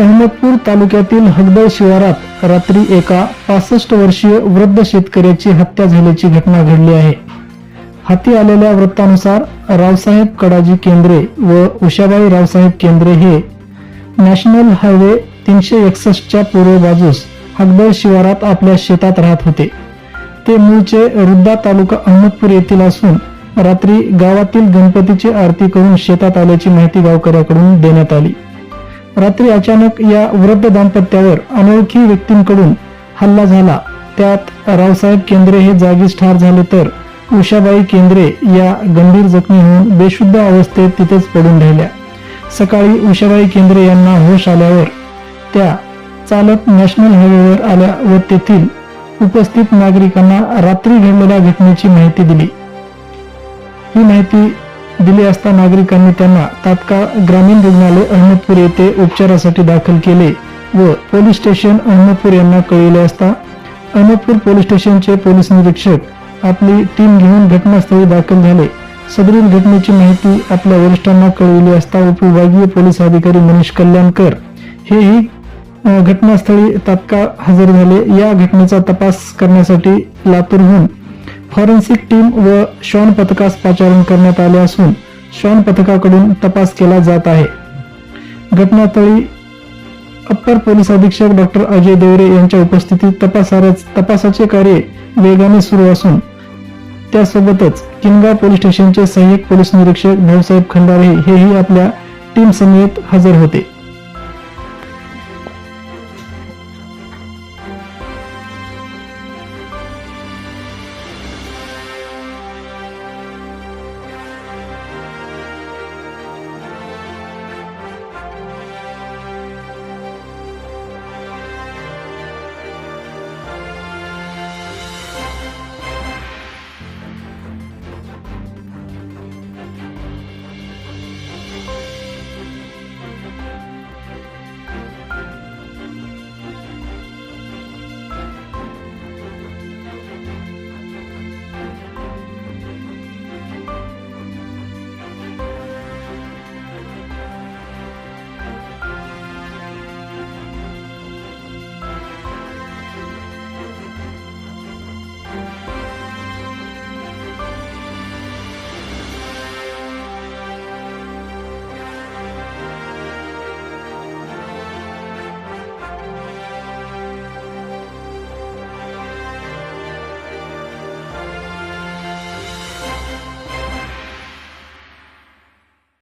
अहमदपूर तालुक्यातील हगदळ शिवारात रात्री एका पासष्ट वर्षीय वृद्ध शेतकऱ्याची हत्या झाल्याची घटना घडली आहे. हाती आलेल्या वृत्तानुसार रावसाहेब कडाजी केंद्रे व उषाबाई रावसाहेब केंद्रे हे नॅशनल हायवे तीनशे एकसष्टच्या पूर्व बाजूस हगदळ शिवारात आपल्या शेतात राहत होते. ते मूळचे रुद्दा तालुका अहमदपूर येथील असून रात्री गावातील गणपतीची आरती करून शेतात आल्याची माहिती गावकऱ्याकडून देण्यात आली. रात्री अचानक या वृद्ध दाम्पत्यावर अनोळखी व्यक्तींकडून हल्ला झाला. त्यात रावसाहेब केंद्रे हे जागीच ठार झाले तर उषाबाई केंद्रे या गंभीर जखमी होऊन बेशुद्ध अवस्थेत तिथेच पडून राहिल्या. सकाळी उषाबाई केंद्रे यांना होश आल्यावर त्या चालत नॅशनल हायवेवर आल्या व तेथील उपस्थित नागरिकांना रात्री घडलेल्या घटनेची माहिती दिली. ही माहिती दिले असता नागरिकांनी त्यांना तात्काळ ग्रामीण रुग्णालय अहमदपूर येथे उपचारासाठी दाखल केले व पोलीस स्टेशन अहमदपूर यांना कळविले असता अहमदपूर पोलीस स्टेशनचे पोलीस निरीक्षक आपली टीम घेऊन घटनास्थळी दाखल झाले. सदरील घटनेची माहिती आपल्या वरिष्ठांना कळविली असता उपविभागीय पोलीस अधिकारी मनीष कल्याणकर हेही घटनास्थळी तात्काळ हजर झाले. या घटनेचा तपास करण्यासाठी लातूरहून फॉरेन्सिक टीम व श्वान पथकास पाचारण करण्यात आले असून श्वान पथकाकडून तपास केला जात आहे. घटनास्थळी अप्पर पोलीस अधीक्षक डॉक्टर अजय देवरे यांच्या उपस्थितीत तपासारच तपासाचे कार्य वेगाने सुरू असून त्यासोबतच किनगाव पोलीस स्टेशनचे सहाय्यक पोलीस निरीक्षक भाऊसाहेब खंडारे हेही आपल्या टीम समेत हजर होते.